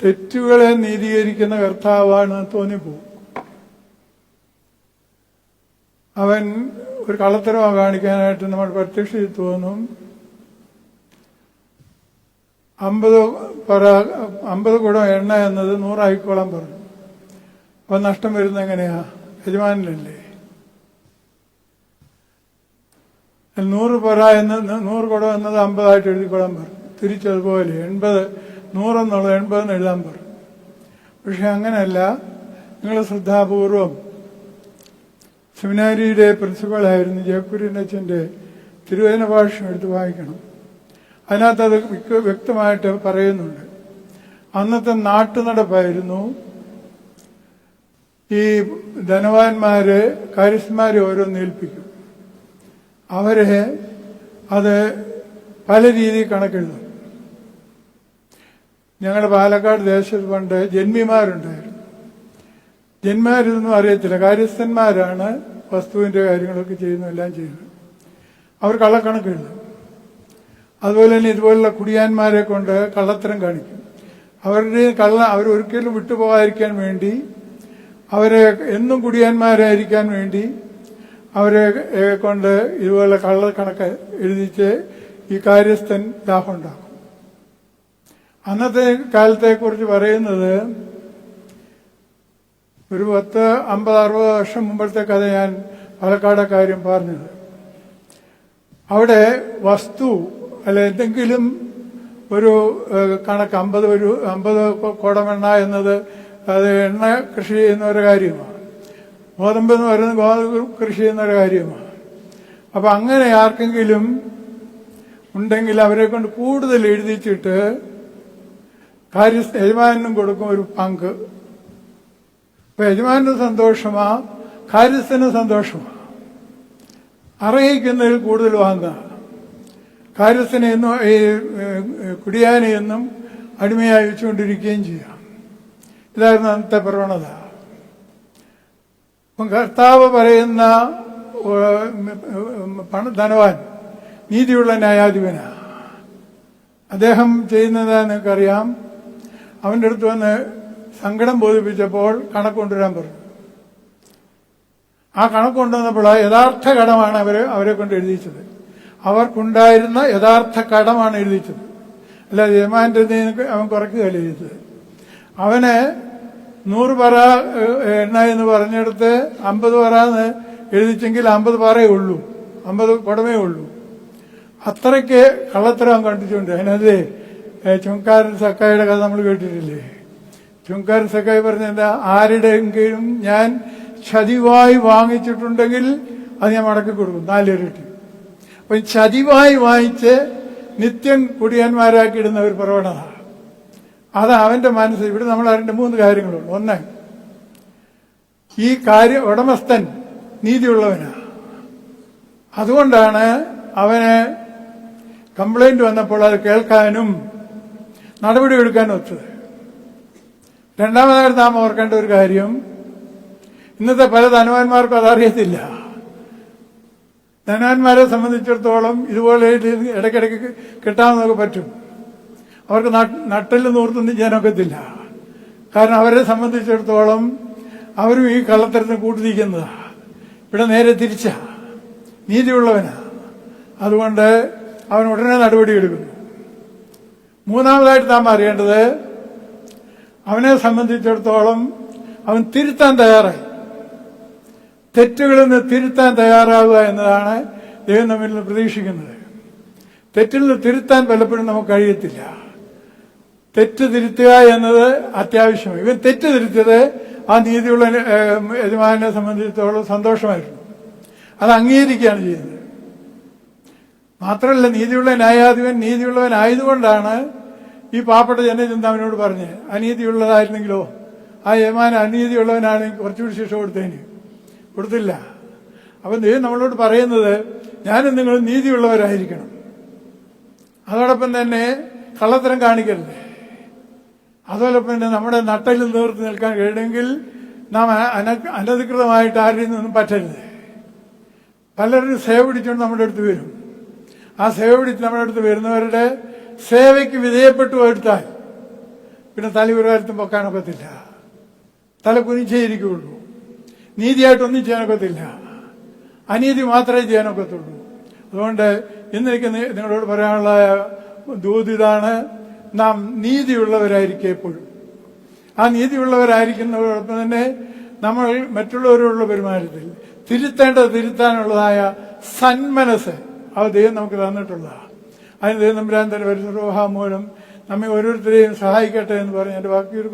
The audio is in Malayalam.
തെറ്റുകളെ നീതീകരിക്കുന്ന കർത്താവാണ് തോന്നിപ്പോവും അവൻ ഒരു കള്ളത്തരമാണ് കാണിക്കാനായിട്ട് നമ്മൾ പ്രത്യക്ഷത്തിൽ തോന്നും. അമ്പത് പറ അമ്പത് കുടം എണ്ണ എന്നത് നൂറായിക്കോളം പറഞ്ഞു. അപ്പൊ നഷ്ടം വരുന്ന എങ്ങനെയാ? യജമാനല്ലേ നൂറ് പറ എന്ന് നൂറ് കുടം എന്നത് അമ്പതായിട്ട് എഴുതിക്കോളാൻ പറഞ്ഞു. തിരിച്ചതുപോലെ എൺപത് നൂറെന്നുള്ളത് എൺപതെന്ന് എഴുതാൻ പറഞ്ഞു പക്ഷെ അങ്ങനെയല്ല നിങ്ങൾ ശ്രദ്ധാപൂർവം സെമിനാരിയുടെ പ്രിൻസിപ്പളായിരുന്നു ജയക്കുര്യനച്ഛന്റെ തിരുവേദന ഭാഷ എടുത്ത് വായിക്കണം. അതിനകത്ത് അത് വ്യക്തമായിട്ട് പറയുന്നുണ്ട്. അന്നത്തെ നാട്ടുനടപ്പായിരുന്നു ഈ ധനവാന്മാരെ കാര്യസ്ഥന്മാരെ ഓരോന്ന് ഏൽപ്പിക്കും. അവരെ അത് പല രീതിയിൽ കണക്കെഴുതും. ഞങ്ങളുടെ പാലക്കാട് ദേശത്ത് പണ്ട് ജന്മിമാരുണ്ടായിരുന്നു. ജന്മാരിതൊന്നും അറിയത്തില്ല. കാര്യസ്ഥന്മാരാണ് വസ്തുവിന്റെ കാര്യങ്ങളൊക്കെ ചെയ്യുന്ന എല്ലാം ചെയ്യുന്നത്. അവർ കള്ളക്കണക്ക് എഴുതും അതുപോലെ തന്നെ ഇതുപോലുള്ള കുടിയാന്മാരെ കൊണ്ട് കള്ളത്തരം കാണിക്കും. അവരുടെ കള്ള അവർ ഒരിക്കലും വിട്ടുപോകാതിരിക്കാൻ വേണ്ടി അവരെ എന്നും കുടിയാന്മാരായിരിക്കാൻ വേണ്ടി അവരെ കൊണ്ട് ഇതുപോലെ കള്ളക്കണക്ക് എഴുതിച്ച് ഈ കാര്യസ്ഥൻ ലാഭം ഉണ്ടാക്കും. അന്നത്തെ കാലത്തെക്കുറിച്ച് പറയുന്നത് ഒരു പത്ത് അമ്പത് അറുപത് വർഷം മുമ്പത്തെ കഥ ഞാൻ പാലക്കാട് കാര്യം പറഞ്ഞത്. അവിടെ വസ്തു അല്ല എന്തെങ്കിലും ഒരു കണക്ക് അമ്പത് ഒരു അമ്പത് കുടമെണ്ണ എന്നത് അത് എണ്ണ കൃഷി ചെയ്യുന്ന ഒരു കാര്യമാണ്. ഗോതമ്പ് എന്ന് പറയുന്നത് ഗോതമ്പ് കൃഷി ചെയ്യുന്ന ഒരു കാര്യമാണ്. അപ്പം അങ്ങനെ ആർക്കെങ്കിലും ഉണ്ടെങ്കിൽ അവരെ കൊണ്ട് കൂടുതൽ എഴുതിച്ചിട്ട് കാര്യ യജമാനും കൊടുക്കും ഒരു പങ്ക്. അപ്പൊ യജമാനും സന്തോഷമാ കാര്യസ്ഥന് സന്തോഷമാ. അറിയിക്കുന്നതിൽ കൂടുതൽ വാങ്ങുക. കാര്യസ്ഥനെ എന്നും ഈ കുടിയാനെ എന്നും അടിമയായി വെച്ചുകൊണ്ടിരിക്കുകയും ചെയ്യാം. ഇതായിരുന്നു അന്നത്തെ പ്രവണത. കർത്താവ് പറയുന്ന പണ ധനവാൻ നീതിയുള്ള ന്യായാധിപനാ. അദ്ദേഹം ചെയ്യുന്നത് നിങ്ങൾക്കറിയാം. അവന്റെ അടുത്ത് വന്ന് സങ്കടം ബോധിപ്പിച്ചപ്പോൾ കണക്ക് കൊണ്ടുവരാൻ പറഞ്ഞു. ആ കണക്ക് കൊണ്ടുവന്നപ്പോൾ ആ യഥാർത്ഥ കടമാണ് അവർ അവരെ കൊണ്ട് എഴുതിച്ചത് അവർക്കുണ്ടായിരുന്ന യഥാർത്ഥ കടമാണ് എഴുതിച്ചത് അല്ലാതെ യജമാന്റെ അവൻ കുറയ്ക്കുകയല്ല എഴുതിച്ചത് അവന് നൂറ് പറ എണ്ണ എന്ന് പറഞ്ഞെടുത്ത് അമ്പത് പറ എന്ന് എഴുതിച്ചെങ്കിൽ അമ്പത് പറയേ ഉള്ളൂ. അമ്പത് കുടമേ ഉള്ളൂ. അത്രയ്ക്ക് കള്ളത്തരം കാണിച്ചുകൊണ്ട് അതിനകത്ത് ചുങ്കാരൻ സക്കായുടെ കഥ നമ്മൾ കേട്ടിട്ടില്ലേ? ചുങ്കാരൻ സക്കായി പറഞ്ഞ എന്താ ആരുടെയെങ്കിലും ഞാൻ ചതിവായി വാങ്ങിച്ചിട്ടുണ്ടെങ്കിൽ അത് ഞാൻ മടക്കി കൊടുക്കും. നാലിരട്ടി അപ്പൊ ചതിവായി വാങ്ങിച്ച് നിത്യം കുടിയന്മാരാക്കിയിടുന്ന ഒരു പ്രവണത. അത് അവന്റെ മനസ്സിൽ ഇവിടെ നമ്മൾ അറിയേണ്ട മൂന്ന് കാര്യങ്ങളുണ്ട്. ഒന്ന് ഈ കാര്യ ഉടമസ്ഥൻ നീതിയുള്ളവനാ. അതുകൊണ്ടാണ് അവന് കംപ്ലൈന്റ് വന്നപ്പോൾ അത് കേൾക്കാനും നടപടി എടുക്കാനും ഒത്തത്. രണ്ടാമതായിട്ട് നാം ഓർക്കേണ്ട ഒരു കാര്യം ഇന്നത്തെ പല ധനവാന്മാർക്കും അതറിയത്തില്ല. ധനവാന്മാരെ സംബന്ധിച്ചിടത്തോളം ഇതുപോലെ ഇത് ഇടയ്ക്കിടയ്ക്ക് കിട്ടാമെന്നൊക്കെ പറ്റും. അവർക്ക് നട്ട്- നട്ടിൽ നൂർത്തൊന്നും ചെയ്യാനൊക്കത്തില്ല കാരണം അവരെ സംബന്ധിച്ചിടത്തോളം അവരും ഈ കള്ളത്തരത്തിന് കൂട്ടിരിക്കുന്നതാ ഇവിടെ നേരെ തിരിച്ചാ. നീതിയുള്ളവനാ. അതുകൊണ്ട് അവൻ ഉടനെ നടപടിയെടുക്കുന്നു മൂന്നാമതായിട്ട് നാം അറിയേണ്ടത് അവനെ സംബന്ധിച്ചിടത്തോളം അവൻ തിരുത്താൻ തയ്യാറായി. തെറ്റുകളിൽ നിന്ന് തിരുത്താൻ തയ്യാറാവുക എന്നതാണ് ദൈവം നമ്മിൽ നിന്ന് പ്രതീക്ഷിക്കുന്നത്. തെറ്റിൽ നിന്ന് തിരുത്താൻ പലപ്പോഴും നമുക്ക് കഴിയത്തില്ല. തെറ്റ് തിരുത്തുക എന്നത് അത്യാവശ്യമാണ്. ഇവൻ തെറ്റ് തിരുത്തിയത് ആ നീതിയുള്ള യജമാനെ സംബന്ധിച്ചിടത്തോളം സന്തോഷമായിരുന്നു. അത് അംഗീകരിക്കുകയാണ് ചെയ്യുന്നത്. മാത്രമല്ല നീതിയുള്ള ന്യായാധിപൻ നീതിയുള്ളവനായതുകൊണ്ടാണ് ഈ പാവപ്പെട്ട ജനചിന്ത അവനോട് പറഞ്ഞ് അനീതിയുള്ളതായിരുന്നെങ്കിലോ? ആ യമാൻ അനീതിയുള്ളവനാണെങ്കിൽ കുറച്ചുകൂടി ശിക്ഷ കൊടുത്തേന്. കൊടുത്തില്ല. അപ്പം ദൈവം നമ്മളോട് പറയുന്നത് ഞാനും നിങ്ങൾ നീതിയുള്ളവരായിരിക്കണം. അതോടൊപ്പം തന്നെ കള്ളത്തരം കാണിക്കരുത് അതോടൊപ്പം തന്നെ നമ്മുടെ നട്ടലിൽ നിവർത്തി നിൽക്കാൻ കഴിയണമെങ്കിൽ നാം അന- അനധികൃതമായിട്ട് ആരിൽ നിന്നും പറ്റരുത്. പലരും സേവ പിടിച്ചുകൊണ്ട് നമ്മുടെ അടുത്ത് വരും. ആ സേവ പിടിച്ച് നമ്മുടെ അടുത്ത് വരുന്നവരുടെ സേവയ്ക്ക് വിധേയപ്പെട്ടു എടുത്താൽ പിന്നെ തല ഒരു പൊക്കാനൊക്കത്തില്ല തല കുനിച്ചേ ഇരിക്കുകയുള്ളൂ. നീതിയായിട്ടൊന്നും ചെയ്യാനൊക്കത്തില്ല അനീതി മാത്രമേ ചെയ്യാനൊക്കത്തുള്ളൂ അതുകൊണ്ട് ഇന്ന് എനിക്ക് നി- നിങ്ങളോട് പറയാനുള്ള ദൂതിതാണ് നാം നീതിയുള്ളവരായിരിക്കും എപ്പോഴും ആ നീതിയുള്ളവരായിരിക്കുന്നതോടൊപ്പം തന്നെ നമ്മൾ മറ്റുള്ളവരോടുള്ള പെരുമാറ്റത്തിൽ തിരുത്തേണ്ടത് തിരുത്താനുള്ളതായ സന്മനസ് അവ ദൈവം നമുക്ക് തന്നിട്ടുള്ളതാണ്. അതിന് ദൈവം നമ്പുരാൻ തന്നെ പരിശുദ്ധ മൂലം നമ്മെ ഓരോരുത്തരെയും സഹായിക്കട്ടെ എന്ന് പറഞ്ഞ് എന്റെ ചുരുക്കുന്നു.